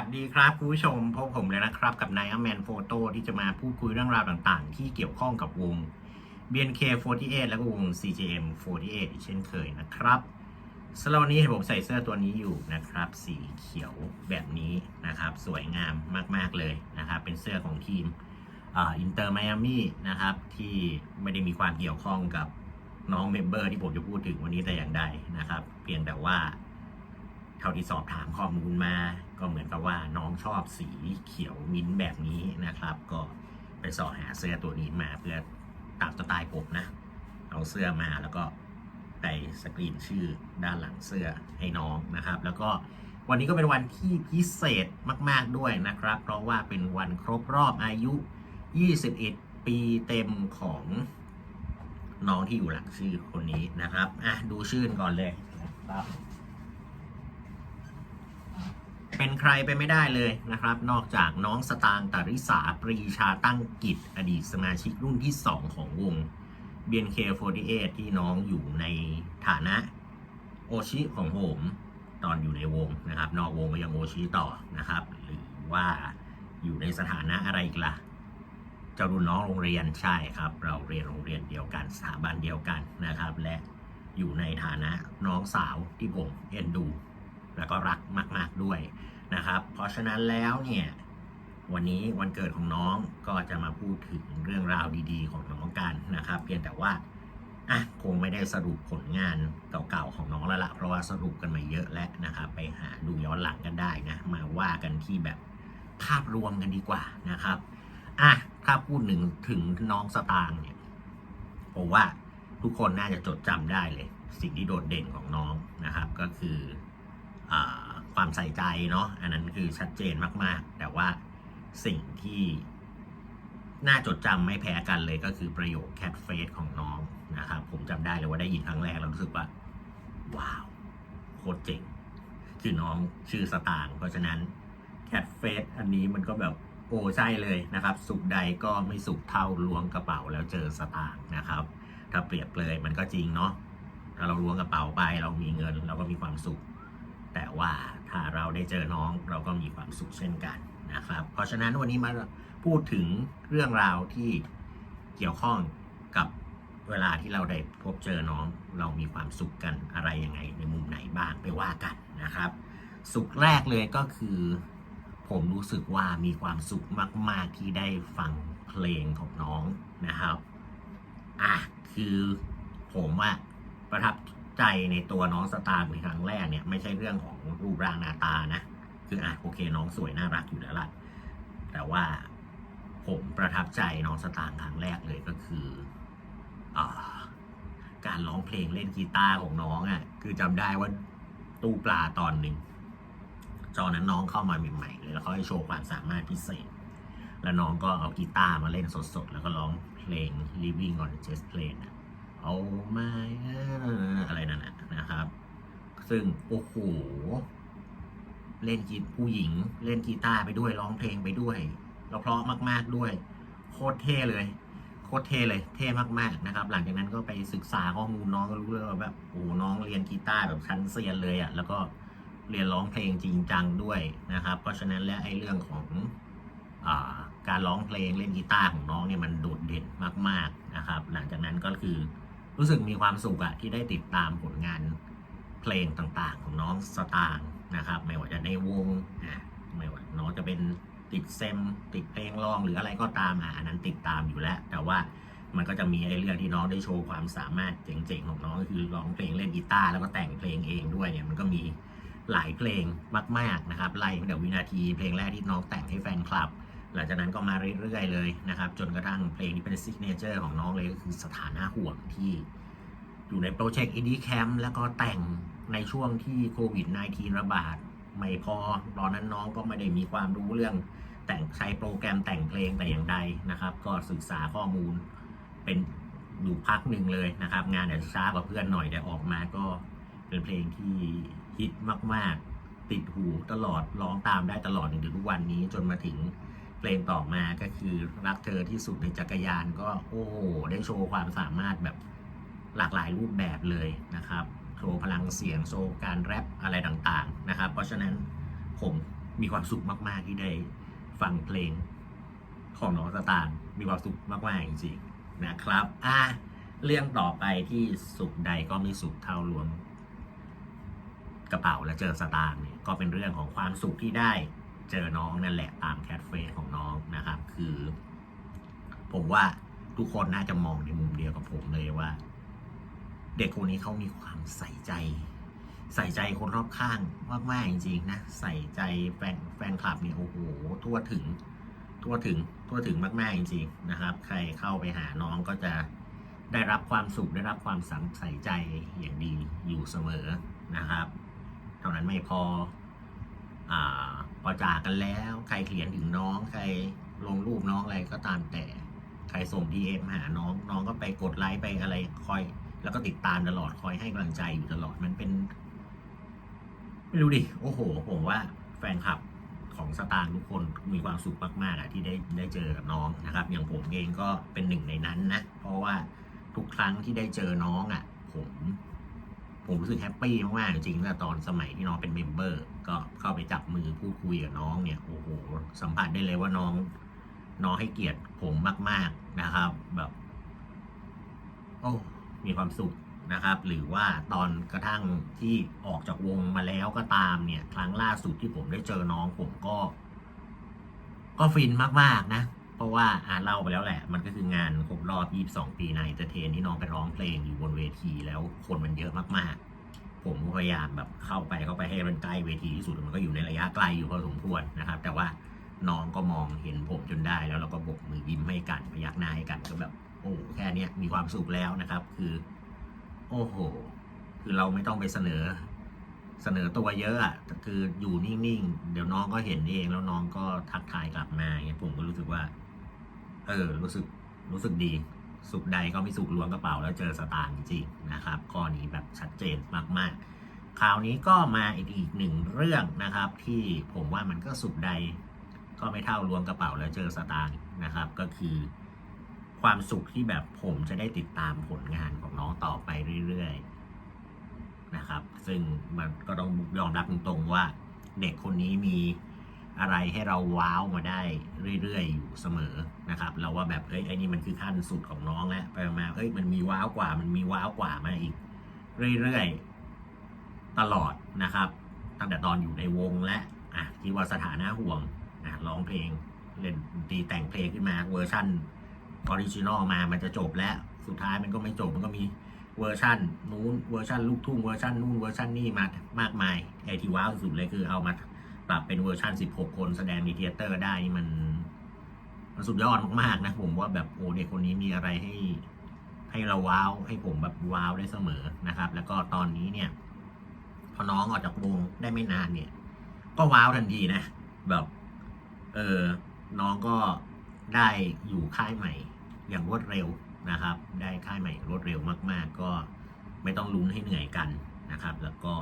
วัสดีครับคุณผู้ชมพบผมเลยนะครับ กับนายอแมนโฟโต้ที่จะมาพูดคุยเรื่องราวต่างๆ ที่เกี่ยวข้องกับวง BNK48 แล้วก็วง CJM48 อีกเช่นเคยนะครับสำหรับวันนี้ผมใส่เสื้อตัวนี้อยู่นะครับ สีเขียวแบบนี้นะครับ สวยงามมากๆเลยนะครับ เป็นเสื้อของทีมอินเตอร์ไมอามี่นะครับ ที่ไม่ได้มีความเกี่ยวข้องกับน้องเมมเบอร์ที่ผมจะพูดถึงวันนี้แต่อย่างใดนะครับ เพียงแต่ว่า เท่าที่สอบถามข้อมูลมาก็เหมือนกับว่าน้องชอบสีเขียวมิ้นท์แบบนี้นะครับ ก็ไปสอหาเสื้อตัวนี้มาเพื่อตามสไตล์ผมนะ เอาเสื้อมาแล้วก็ไปสกรีนชื่อด้านหลังเสื้อให้น้องนะครับ แล้วก็วันนี้ก็เป็นวันที่พิเศษมาก ๆด้วยนะครับ เพราะว่าเป็นวันครบรอบอายุ 21 ปีเต็มของน้องที่อยู่หลังชื่อคนนี้นะครับอะดูชื่อก่อนเลยครับ เป็นใครไปไม่ได้เลยนะครับ นอกจากน้องสตางตาริสาปรีชาตั้งกิจ อดีตสมาชิกรุ่นที่ 2 ของวง BNK48 ที่น้องอยู่ในฐานะโอชิของผมตอนอยู่ในวงนะครับ นอกวงก็ยังโอชิต่อนะครับ หรือว่าอยู่ในสถานะอะไรอีกล่ะเจ้ารุ่นน้องโรงเรียนใช่ครับ เราเรียนโรงเรียนเดียวกันสถาบันเดียวกันนะครับ และอยู่ในฐานะน้องสาวที่ผมเอ็นดู แล้วก็รักมากๆด้วยนะครับ เพราะฉะนั้นแล้วเนี่ยวันนี้วันเกิดของน้องก็จะมาพูดถึงเรื่องราวดีๆ ของน้องกันนะครับ เพียงแต่ว่าอะคงไม่ได้สรุปผลงานเก่าๆของน้องแล้วละเพราะว่าสรุปกันมาเยอะแล้วนะครับไปหาดูย้อนหลังกันได้นะมาว่ากันที่แบบภาพรวมกันดีกว่านะครับอะถ้าพูดหนึ่งถึงน้องสตางค์เนี่ยผมว่าทุกคนน่าจะจดจำได้เลย สิ่งที่โดดเด่นของน้องนะครับ ก็คือ ความใส่ใจเนาะอันนั้นคือชัดเจนมากๆ แต่ว่าสิ่งที่น่าจดจำไม่แพ้กันเลยก็คือประโยคแคทเฟสของน้องนะครับผมจำได้เลยว่าได้ยินครั้งแรกแล้วรู้สึกว่า ว้าว โคตรเจ๋งคือน้องชื่อสตางเพราะฉะนั้นแคทเฟสอันนี้มันก็แบบโอ้ใช่เลยนะครับ สุขใดก็ไม่สุขเท่าล้วงกระเป๋าแล้วเจอสตางค์นะครับ ถ้าเปรียบเลยมันก็จริงเนาะถ้าเราล้วงกระเป๋าไปเรามีเงิน เราก็มีความสุข แต่ว่าถ้าเราได้เจอน้องเราก็มีความสุขเช่นกันนะครับ เพราะฉะนั้นวันนี้มาพูดถึงเรื่องราวที่เกี่ยวข้องกับเวลาที่เราได้พบเจอน้องเรามีความสุขกันอะไรยังไงในมุมไหนบ้างไปว่ากันนะครับ สุขแรกเลยก็คือ ผมรู้สึกว่ามีความสุขมาก ๆ ที่ได้ฟังเพลงของน้องนะครับอะคือผมอะประทับ ใจในตัวน้องสตาร์ในครั้งแรกเนี่ยไม่ใช่เรื่องของรูปร่างหน้าตานะคืออะโอเค น้องสวยน่ารักอยู่แล้วล่ะแต่ว่าผมประทับใจน้องสตางค์ครั้งแรกเลยก็คืออการร้องเพลงเล่นกีตาร์ของน้องอะ่ะ คือจำได้ว่าตู้ปลาตอนหนึ่งจอนั้นน้องเข้ามาใหม่ๆเลยแล้วเขาให้โชว์ความสามารถพิเศษ แล้วน้องก็เอากีตาร์มาเล่นสดๆ แล้วก็ร้องเพลง Living on a Jet Plane อะ เอาไม่อะไรนั่นนะครับ ซึ่งโอ้โหเล่นกีผู้หญิง เล่นกีตาร์ไปด้วยร้องเพลงไปด้วยแล้วเพราะมาก ๆด้วย โคตรเท่เลย โคตรเท่เลย เท่มากๆนะครับ หลังจากนั้นก็ไปศึกษาข้อมูลน้องก็รู้เลยว่าแบบโอ้น้องเรียนกีตาร์แบบชั้นเซียนเลยอะ่ะแล้วก็เรียนร้องเพลงจริงจังด้วยนะครับ เพราะฉะนั้นแล้วไอ้เรื่องของอาการร้องเพลงเล่นกีตาร์ของน้องเนี่ยมันโดดเด่นมาก ๆนะครับ หลังจากนั้นก็คือ รู้สึกมีความสุขอะที่ได้ติดตามผลงานเพลงต่างๆ ของน้องสตางค์นะครับ ไม่ว่าจะในวงอะไม่ว่าน้องจะเป็นติดเซมติดเพลงร้องหรืออะไรก็ตามอะอันนั้นติดตามอยู่แล้ว แต่ว่ามันก็จะมีไอ้เรื่องที่น้องได้โชว์ความสามารถเจ๋งๆของน้องก็คือร้องเพลงเล่นกีตาร์แล้วก็แต่งเพลงเองด้วยเนี่ยมันก็มีหลายเพลงมากๆนะครับไล่ตั้งแต่วินาทีเพลงแรกที่น้องแต่งให้แฟนคลับ หลังจากนั้นก็มาเรื่อยๆเลยนะครับ จนกระทั่งเพลงที่เป็นซิกเนเจอร์ของน้องเลยก็คือสถานะห่วงที่ อยู่ในโปรเจกต์อินดี้แคมป์แล้วก็แต่งในช่วงที่โควิด -19 ระบาด ไม่พอตอนนั้นน้องก็ไม่ได้มีความรู้เรื่องแต่งใช้โปรแกรมแต่งเพลงแต่อย่างใดนะครับ ก็ศึกษาข้อมูลเป็นอยู่พักหนึ่งเลยนะครับ งานอาจจะช้ากว่าเพื่อนหน่อยแต่ออกมาก็เป็นเพลงที่ฮิตมาก ๆ ติดหูตลอดร้องตามได้ตลอดถึงทุกวันนี้จนมาถึงเพลงต่อมาก็คือรักเธอที่สุดในจักรยานก็โอ้โหได้โชว์ความสามารถแบบ หลากหลายรูปแบบเลยนะครับโชว์พลังเสียงโชว์การแรปอะไรต่างๆนะครับ เพราะฉะนั้นผมมีความสุขมากๆที่ได้ฟังเพลงของน้องสตางค์มีความสุขมากๆจริงๆนะครับอะเรื่องต่อไปที่สุขใดก็ไม่สุขเท่าล้วงกระเป๋าและเจอสตางค์เนี่ยก็เป็นเรื่องของความสุขที่ได้เจอน้องนั่นแหละตามแคทเฟสของน้องนะครับ คือ ผมว่าทุกคนน่าจะมองในมุมเดียวกับผมเลยว่า เด็กคนนี้เขามีความใส่ใจ ใส่ใจคนรอบข้างมากๆจริงๆนะใส่ใจแฟนแฟนคลับเนี่ยโอ้โหทั่วถึง ทั่วถึงทั่วถึงมากๆจริงๆนะครับ ใครเข้าไปหาน้องก็จะได้รับความสุขได้รับความสังใส่ใจอย่างดีอยู่เสมอนะครับ เท่านั้นไม่พออ่าพอจากกันแล้ว ใครเขียนถึงน้อง ใครลงรูปน้องอะไรก็ตามแต่ ใครส่งดีเอ็มหาน้องน้องก็ไปกดไลค์ไปอะไรคอย แล้วก็ติดตามตลอดคอยให้กำลังใจอยู่ตลอดมันเป็นไม่รู้ดิโอ้โหผมว่าแฟนคลับของสตางค์ทุกคนมีความสุขมากๆอะที่ได้ได้เจอกับน้องนะครับ อย่างผมเองก็เป็นหนึ่งในนั้นนะ เพราะว่าทุกครั้งที่ได้เจอน้องอะผมผมรู้สึกแฮปปี้มากๆจริงๆตั้งแต่ตอนสมัยที่น้องเป็นเมมเบอร์ ก็เข้าไปจับมือพูดคุยกับน้องเนี่ยโอ้โหสัมผัสได้เลยว่าน้อง น้องให้เกียรติผมมาก ๆนะครับ แบบ โอ้ มีความสุขนะครับ หรือว่าตอนกระทั่งที่ออกจากวงมาแล้วก็ตามเนี่ย ครั้งล่าสุดที่ผมได้เจอน้องผมก็ ก็ฟินมากๆนะ เพราะว่าอ่าเล่าไปแล้วแหละ มันก็คืองานครบรอบ 22 ปีในเตอร์เทนที่น้องไปร้องเพลงอยู่บนเวทีแล้วคนมันเยอะมากๆ ผมก็พยายามแบบเข้าไปเข้าไปให้มันใกล้เวทีที่สุดมันก็อยู่ในระยะไกลอยู่พอสมควรนะครับ แต่ว่าน้องก็มองเห็นผมจนได้แล้วเราก็บกมือยิ้มให้กันพยักหน้าให้กันก็แบบ โอ้แค่นี้มีความสุขแล้วนะครับ คือ โอ้โห คือเราไม่ต้องไปเสนอ เสนอตัวเยอะอะคืออยู่นิ่งๆ เดี๋ยวน้องก็เห็นเองแล้วน้องก็ทักทายกลับมาเนี่ยผมก็รู้สึกว่า เออ รู้สึกรู้สึกดีสุขใดก็ไม่สุขล้วงกระเป๋าแล้วเจอสตางค์จริงๆนะครับข้อนี้แบบชัดเจนมากๆ คราวนี้ก็มาอีกอีกหนึ่งเรื่องนะครับ ที่ผมว่ามันก็สุขใด ก็ไม่เท่าล้วงกระเป๋าแล้วเจอสตางค์นะครับ ก็คือ ความสุขที่แบบผมจะได้ติดตามผลงานของน้องต่อไปเรื่อยๆนะครับ ซึ่งมันก็ต้องยอมรับตรงๆว่าเด็กคนนี้มีอะไรให้เราว้าวมาได้เรื่อยๆ อยู่เสมอนะครับ เราว่าแบบเอ้ยไอ้นี่มันคือขั้นสุดของน้องแล้วไปมาเอ้ยมันมีว้าวกว่ามันมีว้าวกว่ามาอีก เรื่อยๆ ตลอดนะครับ ตั้งแต่ตอนอยู่ในวงและอะที่ว่าสถานะห่วงอะร้องเพลงเล่นดนตรีแต่งเพลงขึ้นมาเวอร์ชั่น ออริจินอลมามันจะจบแล้ว สุดท้ายมันก็ไม่จบมันก็มีเวอร์ชันนู้นเวอร์ชันลูกทุ่งเวอร์ชันนู่นเวอร์ชันนี่มามากมายไอที่ว้าวสุดเลยคือเอามาปรับเป็นเวอร์ชัน16 คนแสดงในเทเตอร์ได้มันมันสุดยอดมากๆนะ ผมว่าแบบโอ้เด็กคนนี้มีอะไรให้ให้เราว้าวให้ผมแบบว้าวได้เสมอนะครับ แล้วก็ตอนนี้เนี่ย พอน้องออกจากวงได้ไม่นานเนี่ย ก็ว้าวทันทีนะ แบบ เออน้องก็ ได้อยู่ค่ายใหม่อย่างรวดเร็วนะครับ ได้ค่ายใหม่รวดเร็วมาก ๆ ก็ไม่ต้องลุ้นให้เหนื่อยกันนะครับ แล้วก็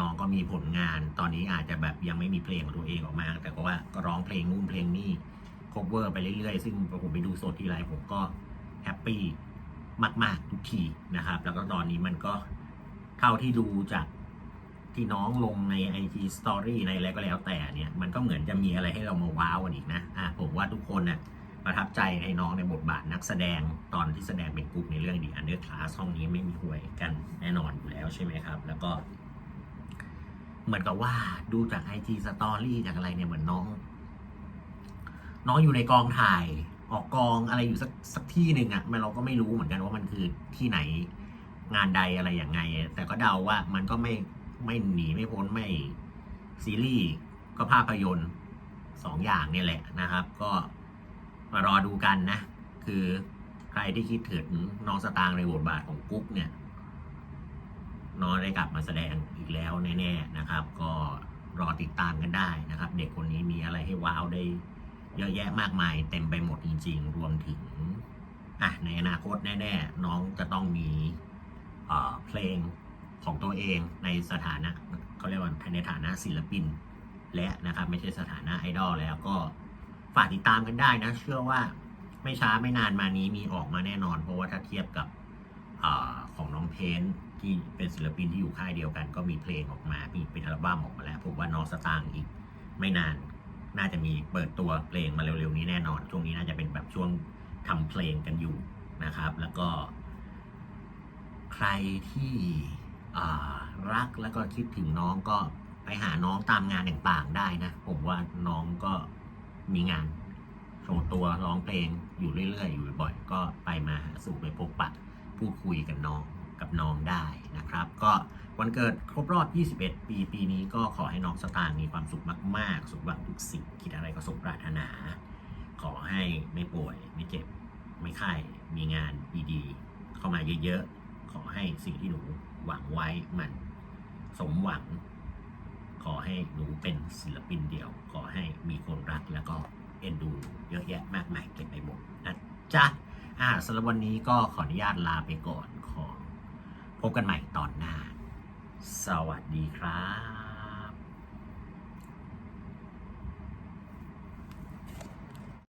น้องก็มีผลงาน ตอนนี้อาจจะแบบยังไม่มีเพลงของตัวเองออกมา แต่ก็ว่าก็ร้องเพลงนู่นเพลงนี่คเวอร์ไปเรื่อยๆ ซึ่งผมไปดูสดทีไรผมก็แฮปปี้มาก ๆ ทุกทีนะครับ แล้วก็ตอนนี้มันก็เท่าที่ดูจาก ที่น้องลงใน IG Story ในอะไรก็แล้วแต่เนี่ยมันก็เหมือนจะมีอะไรให้เรามาว้าวกันอีกนะอะผมว่าทุกคนน่ะประทับใจในน้องในบทบาทนักแสดงตอนที่แสดงเป็นกลุ่มในเรื่องดีอันเดอร์คลาสห้องนี้ไม่มีหวยกันแน่นอนอยู่แล้วใช่ไหมครับ แล้วก็ เหมือนกับว่าดูจากไอจีสตอรี่จากอะไรเนี่ยเหมือนน้อง น้องอยู่ในกองถ่ายออกกองอะไรอยู่สักสักที่หนึ่งอะ่ะมันเราก็ไม่รู้เหมือนกันว่ามันคือที่ไหนงานใดอะไรอย่างไง แต่ก็เดาว่ามันก็ไม่ ไม่หนีไม่พ้นไม่ซีรีส์ก็ภาพยนตร์สองอย่างนี่แหละนะครับ ก็มารอดูกันนะ คือใครที่คิดถึงน้องสตางค์ในบทบาทของกุ๊กเนี่ย น้องได้กลับมาแสดงอีกแล้วแน่ๆนะครับ ก็รอติดตามกันได้นะครับ เด็กคนนี้มีอะไรให้ว้าวได้เยอะแยะมากมายเต็มไปหมดจริง ๆ รวมถึงอะในอนาคตแน่ ๆ น้องจะต้องมีเพลง ของตัวเองในสถานะเขาเรียกว่าในฐานะศิลปิน และนะครับไม่ใช่สถานะไอดอลแล้วก็ฝากติดตามกันได้นะ เชื่อว่าไม่ช้าไม่นานมานี้มีออกมาแน่นอน เพราะว่าถ้าเทียบกับอของน้องเพนที่เป็นศิลปินที่อยู่ค่ายเดียวกัน ก็มีเพลงออกมา มีเป็นอัลบั้มออกมาแล้ว ผมว่าน้องสตางค์อีกไม่นานน่าจะมีเปิดตัวเพลงมาเร็วๆนี้แน่นอน ช่วงนี้น่าจะเป็นแบบช่วงทำเพลงกันอยู่นะครับ แล้วก็ ใครที่ รักแล้วก็คิดถึงน้องก็ไปหาน้องตามงานต่างๆได้นะ ผมว่าน้องก็มีงานโชว์ตัวร้องเพลงอยู่เรื่อยๆ อยู่บ่อยๆ ก็ไปมาหาสู่ไปพบปะพูดคุยกับน้องกับน้องได้นะครับ ก็วันเกิดครบรอบ 21 ปี ปีนี้ก็ขอให้น้องสตางค์มีความสุขมากๆ สุขหวังทุกสิ่งคิดอะไรก็สมปรารถนา ขอให้ไม่ป่วย ไม่เจ็บ ไม่ไข้ มีงานดีๆ เข้ามาเยอะๆ ขอให้สิ่งที่หนู หวังไว้มันสมหวัง ขอให้หนูเป็นศิลปินเดี่ยว ขอให้มีคนรักแล้วก็เอ็นดูเยอะแยะมากมายเต็มไปหมดนะจ๊ะอ่าสำหรับวันนี้ก็ขออนุญาตลาไปก่อนขอพบกันใหม่ตอนหน้า สวัสดีครับ